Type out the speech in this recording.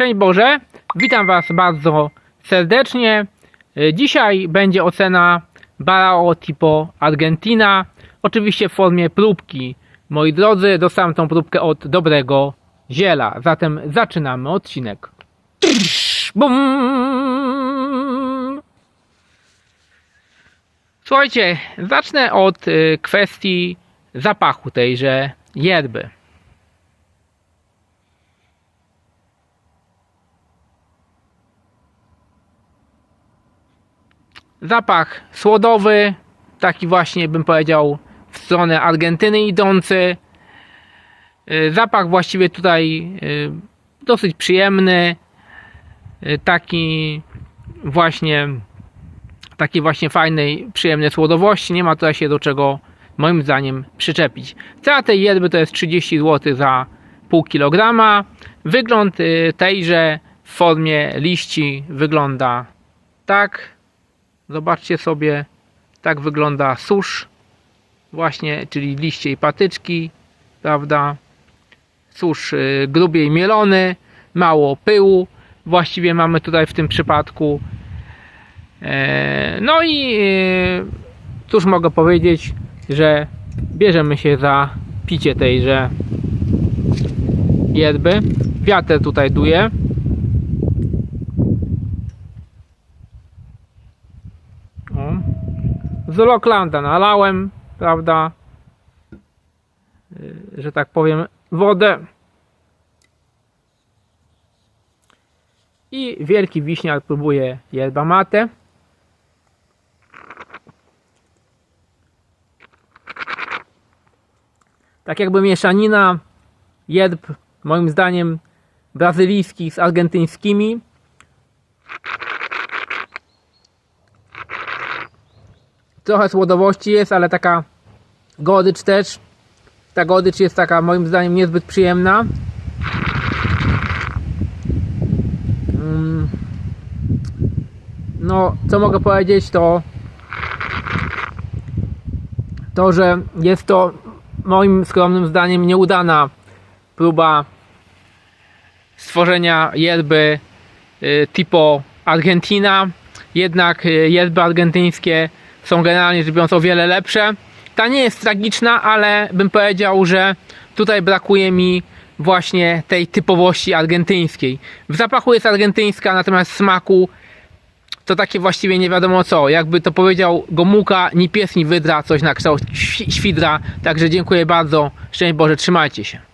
Szczęść Boże, witam Was bardzo serdecznie. Y, Dzisiaj będzie ocena Barao Tipo Argentina, oczywiście w formie próbki. Moi drodzy, dostałem tą próbkę od dobrego ziela, zatem zaczynamy odcinek. Bum! Słuchajcie, zacznę od y, kwestii zapachu tejże yerby. Zapach słodowy, taki właśnie bym powiedział w stronę Argentyny idący. Y, Zapach właściwie tutaj y, dosyć przyjemny, y, taki właśnie takiej właśnie fajnej, przyjemnej słodowości. Nie ma tutaj się do czego moim zdaniem przyczepić. Cena tej jedby to jest 30 zł za pół kilograma. Wygląd tejże w formie liści wygląda tak. Zobaczcie sobie, tak wygląda susz, właśnie, czyli liście i patyczki, prawda? Susz y, grubiej mielony, mało pyłu. Właściwie mamy tutaj w tym przypadku. E, No i y, cóż mogę powiedzieć, że bierzemy się za picie tejże jedby. Wiatr tutaj duje. O. Z Locklanda nalałem, prawda, y, że tak powiem, wodę. I wielki wiśniak próbuje yerba mate. Tak jakby mieszanina yerb, moim zdaniem, brazylijskich z argentyńskimi. Trochę słodowości jest, ale taka godycz też. Ta godycz jest taka moim zdaniem niezbyt przyjemna. Mm. No, co mogę powiedzieć, to to, że jest to moim skromnym zdaniem nieudana próba stworzenia yerby y, typu Argentina. Jednak yerby argentyńskie są generalnie rzecz biorąc o wiele lepsze. Ta nie jest tragiczna, ale bym powiedział, że tutaj brakuje mi właśnie tej typowości argentyńskiej. W zapachu jest argentyńska, natomiast w smaku to takie właściwie nie wiadomo co. Jakby to powiedział Gomułka, ni pies, ni wydra, coś na kształt świ- świdra. Także dziękuję bardzo. Szczęść Boże, trzymajcie się.